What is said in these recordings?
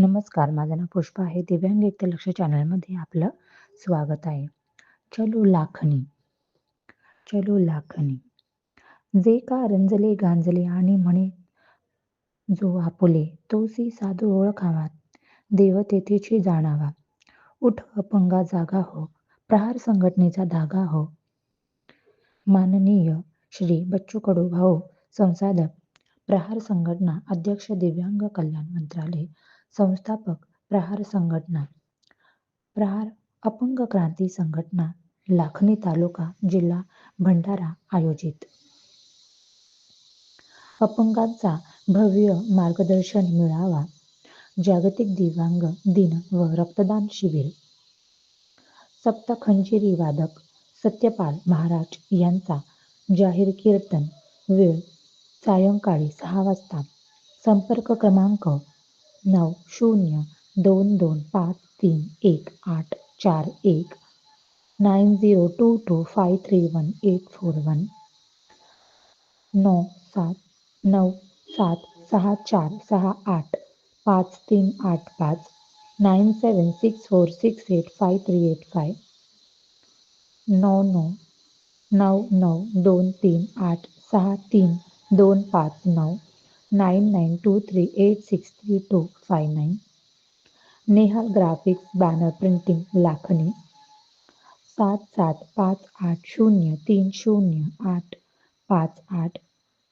नमस्कार माझं नाव पुष्पा आहे. दिव्यांग एकता लक्ष चॅनलमध्ये आपलं स्वागत आहे. चलो लाखनी चलो लाखनी. जे का रंजले गांजले आणि म्हणे जो आपुले तोसी साधू ओळखावा. देव तेथेची जाणावा. उठ अपंगा जागा हो. प्रहार संघटनेचा धागा हो. माननीय श्री बच्चू कडू भाऊ संसाधक प्रहार संघटना अध्यक्ष दिव्यांग कल्याण मंत्रालय संस्थापक प्रहार संघटना. प्रहार अपंग क्रांती संघटना लाखनी तालुका जिल्हा भंडारा आयोजित. अपंगांचा भव्य मार्गदर्शन मिळावा. जागतिक दिव्यांग दिन व रक्तदान शिबिर. सप्तखंजिरी वादक सत्यपाल महाराज यांचा जाहीर कीर्तन वेळ सायंकाळी सहा वाजता. संपर्क क्रमांक नऊ शून्य दोन दोन पाच तीन एक आठ चार एक nine zero two two five three one eight four one. नऊ सात नऊ सात सहा चार सहा आठ पाच तीन आठ पाच nine seven six four six eight five three eight five. नऊ नऊ नऊ नऊ दोन तीन आठ सहा तीन दोन पाच नऊ nine nine two three eight six three two five nine Neha graphics banner printing Lakhani सात सात पाच आठ शून्य तीन शून्य आठ पाच आठ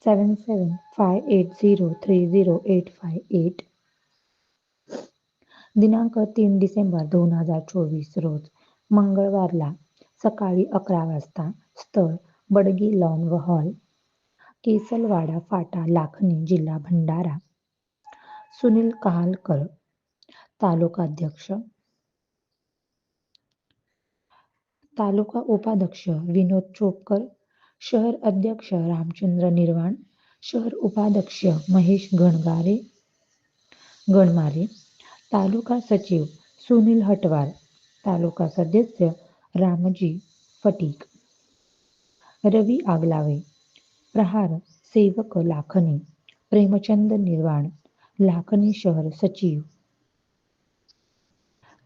seven seven five eight zero three zero eight five eight दिनांक तीन डिसेंबर दोन हजार चोवीस रोज मंगळवारला सकाळी अकरा वाजता स्थळ बडगी लॉन व हॉल केसलवाडा फाटा लाखनी जिल्हा भंडारा. सुनील कहालकर तालुकाध्यक्ष तालुका उपाध्यक्ष विनोद चोपकर शहर अध्यक्ष रामचंद्र निर्वाण शहर उपाध्यक्ष महेश गणगारे गणमारे. तालुका सचिव सुनील हटवार तालुका सदस्य रामजी फटीक. रवी आगलावे प्रहार सेवक लाखने प्रेमचंद निर्वाण लाखने शहर सचिव.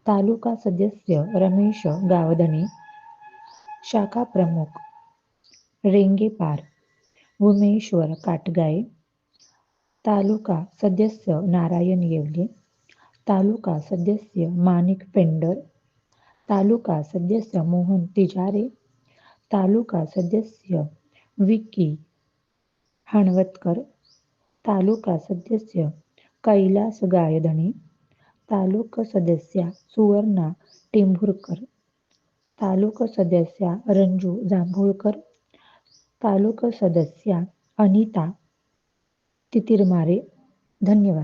तालुका सदस्य रमेश गावधने. शाखा प्रमुख रेंगेपार उमेश्वर काटगाय. तालुका सदस्य नारायण येवले. तालुका सदस्य माणिक पेंडर. तालुका सदस्य मोहन तिजारे. तालुका सदस्य विकी हणवतकर तालुका सदस्य कैलास गायधणे तालुक सदस्या सुवर्णा टेंभुरकर तालुक सदस्या रंजू जांभूळकर तालुक सदस्या अनिता तितिरमारे धन्यवाद.